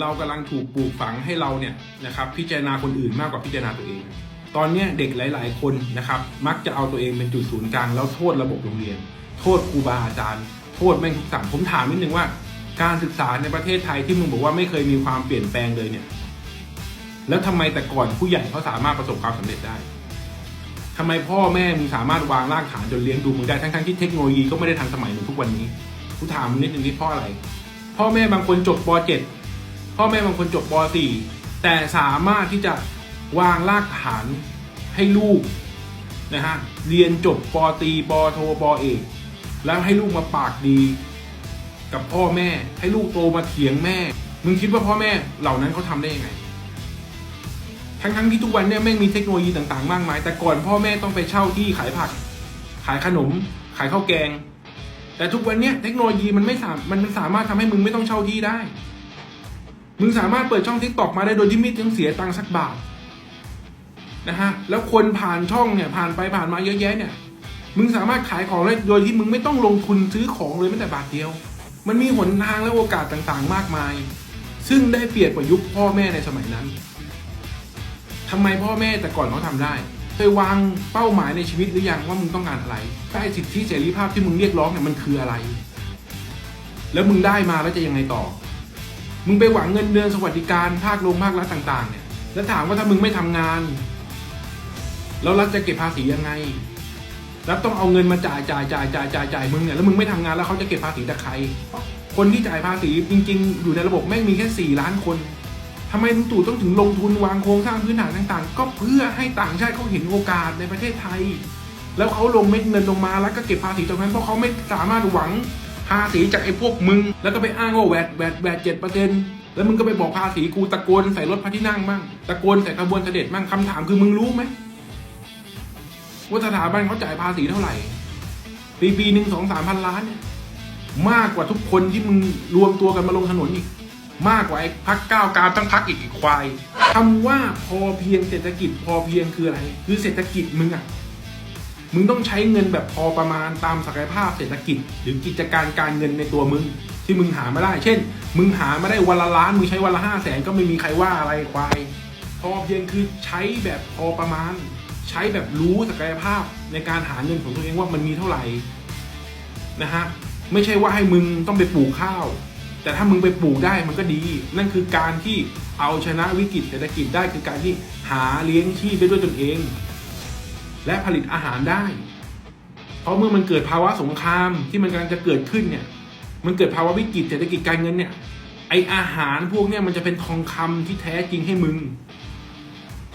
เรากำลังถูกปลูกฝังให้เราเนี่ยนะครับพิจารณาคนอื่นมากกว่าพิจารณาตัวเอง ตอนนี้เด็กหลาย ๆ คนนะครับมักจะเอาตัวเองเป็นจุดศูนย์กลางแล้วโทษระบบโรงเรียน โทษครูบาอาจารย์ โทษแม่งทุกสั่งผมถามนิดนึงว่า การศึกษาในประเทศไทยที่มึงบอกว่าไม่เคยมีความเปลี่ยนแปลงเลยเนี่ยแล้วทำไมแต่ก่อนผู้ใหญ่เขาสามารถประสบความสำเร็จได้ทำไมพ่อแม่มึงสามารถวางรากฐานจนเลี้ยงดูมึงได้ทั้งๆที่เทคโนโลยีก็ไม่ได้ทันสมัยเหมือนทุกวันนี้กูถามนิดนึงที่พ่ออะไร พ่อแม่บางคนจบป .7 พ่อแม่บางคนจบป .4 แต่สามารถที่จะวางรากฐานให้ลูกนะฮะเรียนจบปตีปโทปเอกแล้วให้ลูกมาปากดี กับพ่อแม่ ให้ลูกโตมาเถียงแม่ มึงคิดว่าพ่อแม่เหล่านั้นเขาทำได้ยังไง ทั้งทั้งๆที่ทุกวันเนี่ยแม่งมีเทคโนโลยีต่างๆ มากมาย แต่ก่อนพ่อแม่ต้องไปเช่าที่ขายผัก ขายขนม ขายข้าวแกง แต่ทุกวันเนี้ยเทคโนโลยีมันไม่สามมันมันสามารถทำให้มึงไม่ต้องเช่าที่ได้ มึงสามารถเปิดช่องทิกตอกมาได้โดยที่ไม่ต้องเสียตังค์สักบาทนะฮะแล้วคนผ่านช่องเนี่ยผ่านไปผ่านมาเยอะแยะเนี่ย มึงสามารถขายของได้โดยที่มึงไม่ต้องลงทุนซื้อของเลยแม้แต่บาทเดียว มันมีหนทางและโอกาสต่างๆ มากมาย ซึ่งได้เปรียบกว่ายุคพ่อแม่ในสมัยนั้นทำไมพ่อแม่แต่ก่อนเขาทำได้เคยวางเป้าหมายในชีวิตหรือยังว่ามึงต้องการอะไรได้สิทธิเสรีภาพที่มึงเรียกร้องเนี่ยมันคืออะไร แล้วมึงได้มาแล้วจะยังไงต่อ มึงไปหวังเงินเดือนสวัสดิการภาคโรงภาครัฐต่าง ๆ เนี่ย แล้วถามว่าถ้ามึงไม่ทำงาน แล้วรัฐจะเก็บภาษียังไง รัฐต้องเอาเงินมาจ่ายจ่ายจ่ายจ่ายจ่ายจ่ายมึงเนี่ย แล้วมึงไม่ทำงานแล้วเขาจะเก็บภาษีจากใคร คนที่จ่ายภาษีจริง ๆ อยู่ในระบบแม่งมีแค่สี่ล้านคนทำไมลุงตู่ต้องถึงลงทุนวางโครงสร้างพื้นฐานต่าง ๆ ก็เพื่อให้ต่างชาติเขาเห็นโอกาสในประเทศไทย แล้วเขาลงเม็ดเงินลงมาแล้วก็เก็บภาษีตรงนั้นเพราะเขาไม่สามารถหวัง ภาษีจากไอ้พวกมึง แล้วก็ไปอ้างว่าแวดแวดแวดเจ็ดเปอร์เซ็นต์แล้วมึงก็ไปบอกภาษีกูตะโกนใส่รถพระที่นั่งบ้างตะโกนใส่ขบวนเสด็จบ้างคำถามคือมึงรู้ไหมว่าสถาบันเขาจ่ายภาษีเท่าไหร่ปีปีหนึ่งสองสามพันล้านเนี่ยมากกว่าทุกคนที่มึงรวมตัวกันมาลงถนนอีก มากกว่าไอ้พักก้าวการตั้งพักอีกไอ้ควายคำว่าพอเพียงเศรษฐกิจพอเพียงคืออะไร คือเศรษฐกิจมึงอะ มึงต้องใช้เงินแบบพอประมาณตามศักยภาพเศรษฐกิจ หรือกิจการการเงินในตัวมึง ที่มึงหาไมาได้ เช่น มึงหาไมาได้วันละล้านมึงใช้วันละห้าแสนก็ไม่มีใครว่าอะไรควายพอเพียงคือใช้แบบพอประมาณ ใช้แบบรู้ศักยภาพในการหาเงินของตัวเองว่ามันมีเท่าไหร่นะฮะไม่ใช่ว่าให้มึงต้องไปปลูกข้าว แต่ถ้ามึงไปปลูกได้มันก็ดี นั่นคือการที่เอาชนะวิกฤตเศรษฐกิจได้คือการที่หาเลี้ยงชีพได้ด้วยตนเอง และผลิตอาหารได้ เพราะเมื่อมันเกิดภาวะสงครามที่มันกำลังจะเกิดขึ้นเนี่ย มันเกิดภาวะวิกฤตเศรษฐกิจการเงินเนี่ย ไออาหารพวกเนี่ยมันจะเป็นทองคำที่แท้จริงให้มึง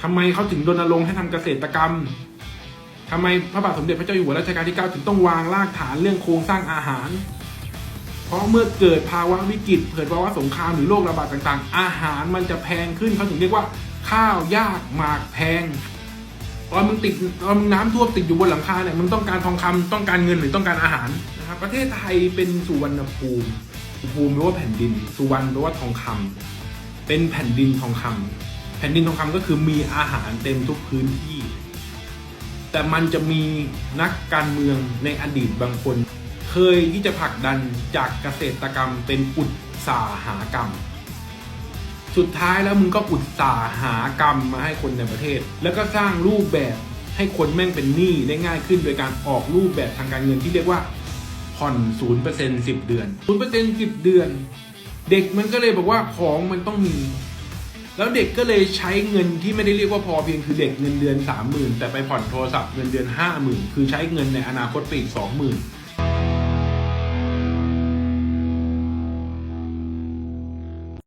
ทำไมเขาถึงรณรงค์ให้ทำเกษตรกรรมทำไมพระบาทสมเด็จพระเจ้าอยู่หัวรัชกาลที่ 9 ถึงต้องวางรากฐานเรื่องโครงสร้างอาหาร เพราะเมื่อเกิดภาวะวิกฤตเกิดภาวะสงครามหรือโรคระบาดต่างๆ อาหารมันจะแพงขึ้นเขาถึงเรียกว่าข้าวยากหมากแพง ตอนมึงติดตอนมึงน้ำท่วมติดอยู่บนหลังคาเนี่ยมึงต้องการทองคำต้องการเงินหรือต้องการอาหารนะครับประเทศไทยเป็นสุวรรณภูมิภูมิแปลว่าแผ่นดิน สุวรรณแปลว่าทองคำเป็นแผ่นดินทองคำแผ่นดินทองคำก็คือมีอาหารเต็มทุกพื้นที่ แต่มันจะมีนักการเมืองในอดีตบางคน เคยที่จะผลักดันจากเกษตรกรรมเป็นอุตสาหากรรม สุดท้ายแล้วมึงก็อุตสาหากรรมมาให้คนในประเทศ แล้วก็สร้างรูปแบบให้คนแม่งเป็นหนี้ได้ง่ายขึ้นโดยการออกรูปแบบทางการเงินที่เรียกว่าผ่อนศูนย์เปอร์เซ็นต์สิบเดือนศูนย์เปอร์เซ็นต์สิบเดือน เด็กมันก็เลยบอกว่าของมันต้องมี แล้วเด็กก็เลยใช้เงินที่ไม่ได้เรียกว่าพอเพียงคือเด็กเงินเดือนสามหมื่นแต่ไปผ่อนโทรศัพท์เงินเดือนห้าหมื่นคือใช้เงินในอนาคตไปอีกสองหมื่น